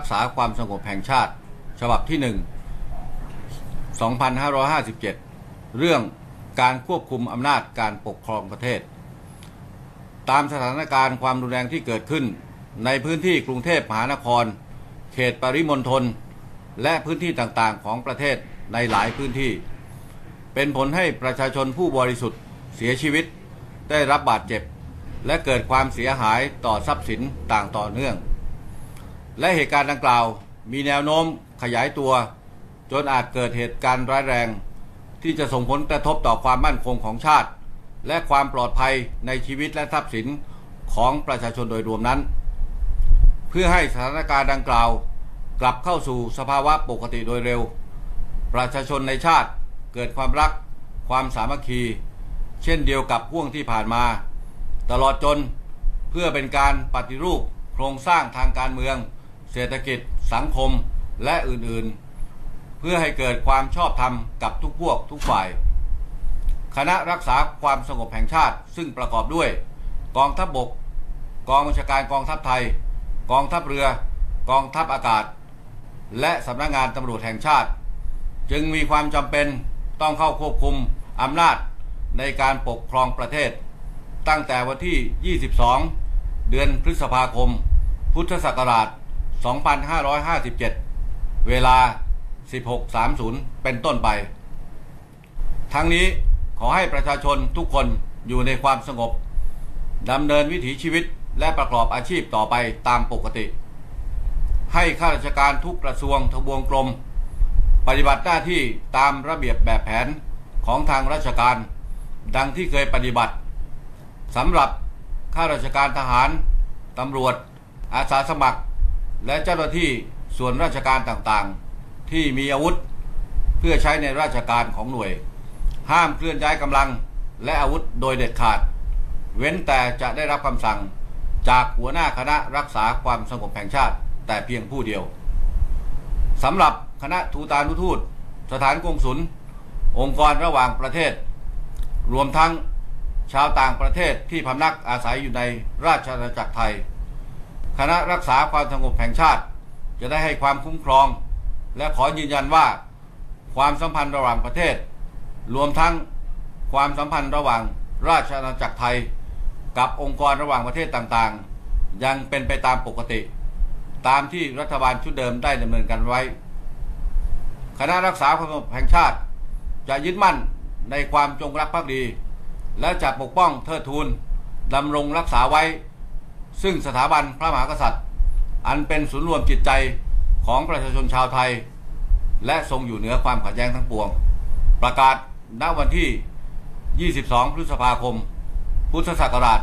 รักษาความสงบแห่งชาติ ฉบับที่ 1 2557 เรื่องการควบคุมอำนาจการปกครองประเทศ ตามสถานการณ์ความรุนแรงที่เกิดขึ้น ในพื้นที่กรุงเทพมหานคร เขตปริมณฑลและพื้นที่ต่างๆของประเทศในหลายพื้นที่ เป็นผลให้ประชาชนผู้บริสุทธิ์เสียชีวิต ได้รับบาดเจ็บ และเกิดความเสียหายต่อทรัพย์สินต่างต่อเนื่อง และเหตุการณ์ดังกล่าว มีแนวโน้มขยายตัว จนอาจเกิดเหตุการณ์ร้ายแรง ที่จะส่งผลกระทบต่อความมั่นคงของชาติ และความปลอดภัยในชีวิตและทรัพย์สินของประชาชนโดยรวมนั้น เพื่อให้สถานการณ์ดังกล่าว กลับเข้าสู่สภาวะปกติโดยเร็ว ประชาชนในชาติเกิดความรัก ความสามัคคี เช่นเดียวกับพ่วงที่ผ่านมา ตลอดจนเพื่อเป็นการปฏิรูปโครงสร้างทางการเมือง เศรษฐกิจสังคมและอื่นๆ เพื่อให้เกิดความชอบธรรมกับทุกพวกทุกฝ่าย คณะรักษาความสงบแห่งชาติซึ่งประกอบด้วย กองทัพบบก กองบัญชาการกองทัพไทย กองทัพเรือ กองทัพอากาศ และสำนักงงานตำรวจแห่งชาติ จึงมีความจำเป็นต้องเข้าควบคุมอำนาจในการปกครองประเทศ ตั้งแต่วันที่ 22 เดือนพฤษภาคม พุทธศักราช 2557 เวลา 16.30 เป็นต้นไป ทั้งนี้ขอให้ประชาชนทุกคนอยู่ในความสงบดำเนินวิถีชีวิตและประกอบอาชีพต่อไปตามปกติ ให้ข้าราชการทุกกระทรวงทบวงกรม ปฏิบัติหน้าที่ตามระเบียบแบบแผนของทางราชการ ดังที่เคยปฏิบัติสำหรับข้าราชการทหาร ตำรวจ อาสาสมัคร และเจ้าหน้าที่ส่วนราชการต่างๆ ที่มีอาวุธเพื่อใช้ในราชการของหน่วย ห้ามเคลื่อนย้ายกำลังและอาวุธโดยเด็ดขาด เว้นแต่จะได้รับคำสั่งจากหัวหน้าคณะรักษาความสงบแห่งชาติ แต่เพียงผู้เดียวสำหรับคณะทูตานุทูต สถานกงศุลองค์กรระหว่างประเทศ รวมทั้งชาวต่างประเทศที่พำนักอาศัยอยู่ในราชอาณาจักรไทย คณะรักษาความสงบแห่งชาติ จะได้ให้ความคุ้มครอง และขอยืนยันว่า ความสัมพันธ์ระหว่างประเทศ รวมทั้งความสัมพันธ์ระหว่างราชอาณาจักรไทย กับองค์กรระหว่างประเทศต่างๆ ยังเป็นไปตามปกติ ตามที่รัฐบาลชุดเดิมได้ดำเนินการไว้ คณะรักษาความสงบแห่งชาติ จะยึดมั่นในความจงรักภักดี และจะปกป้องเทิดทูนดำรงรักษาไว้ ซึ่งสถาบันพระมหากษัตริย์ อันเป็นศูนย์รวมจิตใจของประชาชนชาวไทย และทรงอยู่เหนือความขัดแย้งทั้งปวง ประกาศณวันที่ 22 พฤษภาคม พุทธศักราช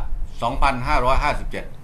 2557